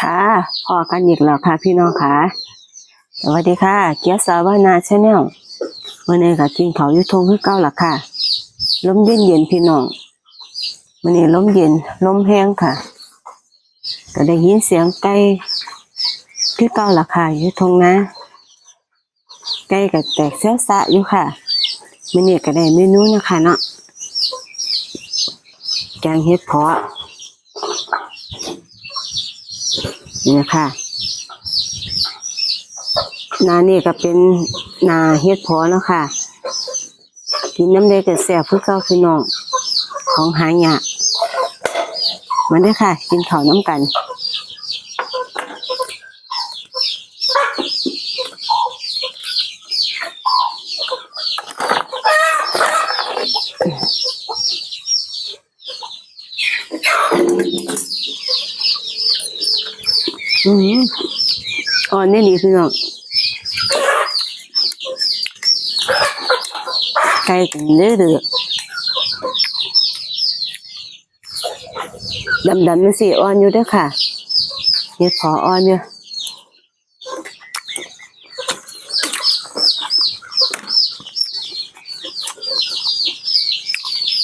ค่ะพอกันอีกแล้วค่ะพี่น้องค่ะสวัสดีค่ะ เกียรติสาวนาชาแนลวันนี้ก็กินเขาอยุทงคือเก้าละค่ะลมเย็นเย็นๆพี่น้องวันนี้ลมเย็นลมแห้งค่ะก็ได้ยินเสียงไก่คือเก้าละค่ะอยุทงนะไก่ก็แตกเสี้ยวสะอยู่ค่ะวันนี้ก็ได้เมนูนะคะเนาะแกงเห็ดเพาะ นี่ค่ะ นานี่ก็เป็นนาเฮ็ดพอแล้วค่ะ กินน้ำเด็กกับแซ่บเพื่อเก้าคือน้องของหายะมันได้อค่ะ กินข้าวน้ำกัน อืมอ่อนนี่ดีพี่น้องไก่กันเด้อเด้อดำดำๆนี่สิอ่อนอยู่เด้อค่ะเฮ็ดพออ่อนอยู่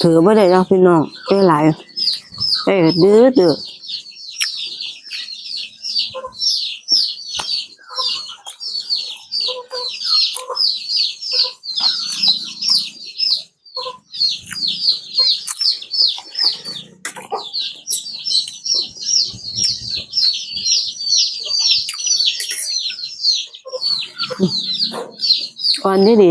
ถือบ่ได้แล้วพี่น้องไก่หลายไก่ก็เด้อเด้อก่ อนที่ดี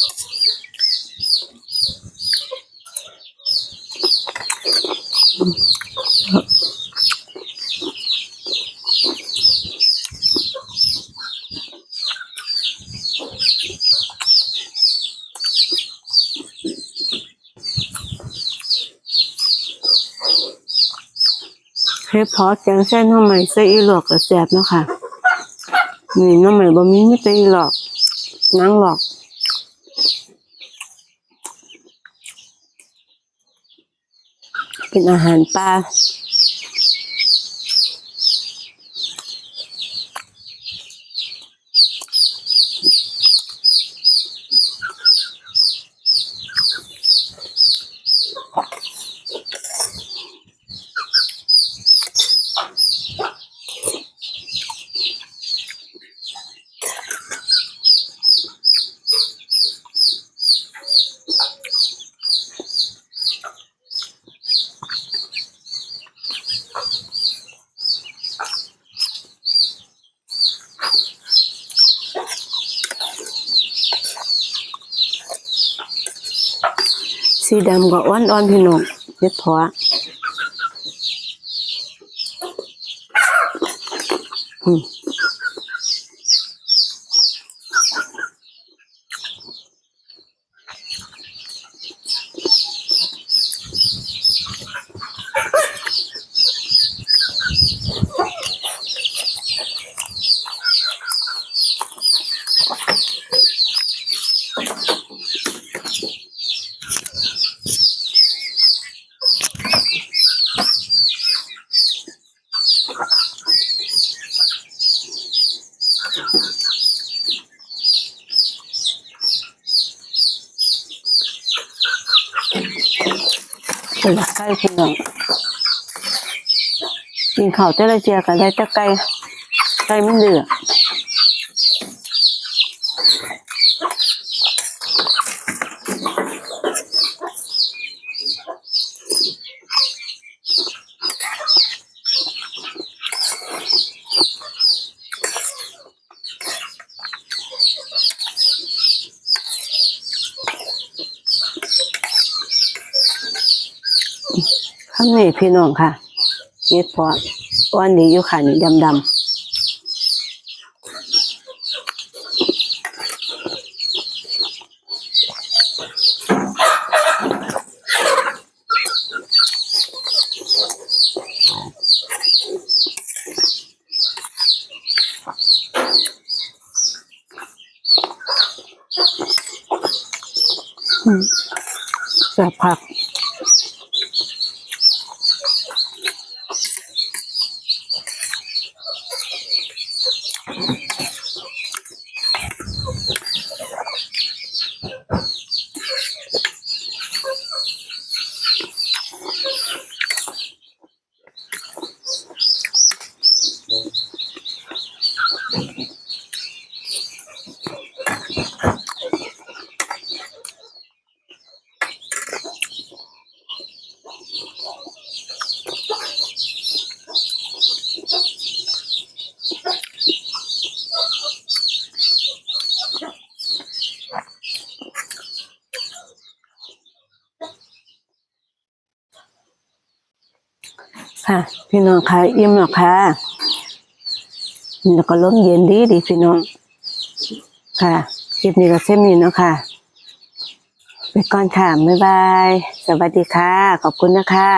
เฮ็ดพอแกงเส้นหน้ำใหม่ใส่อีหลอกกับแสบเนาะค่ะนี่น้ำใหม่บ่มีไม่ใส่อีหลอกนั่งหลอก เป็ สีดำก็อ่อนๆพี่น้องเฮ็ดเพาะอืม เป็นไก่พี่น้องกินข้าวแต่ละเจียกันได้แต่ไก่ไก่มันเดือด ข้างในพี่น้องค่ะเฮ็ดเพออ้วนดีอยู่ค่ะนี่ดำๆอืมแซ่บผัก ค่ะ พี่น้องค่ะอิ่มแล้วค่ะแล้วก็ลมเย็นดีดีพี่น้อง ค่ะ คลิปนี้ก็เช่นนี้เนาะค่ะไปก่อนค่ะ บ๊ายบาย สวัสดีค่ะ ขอบคุณนะคะ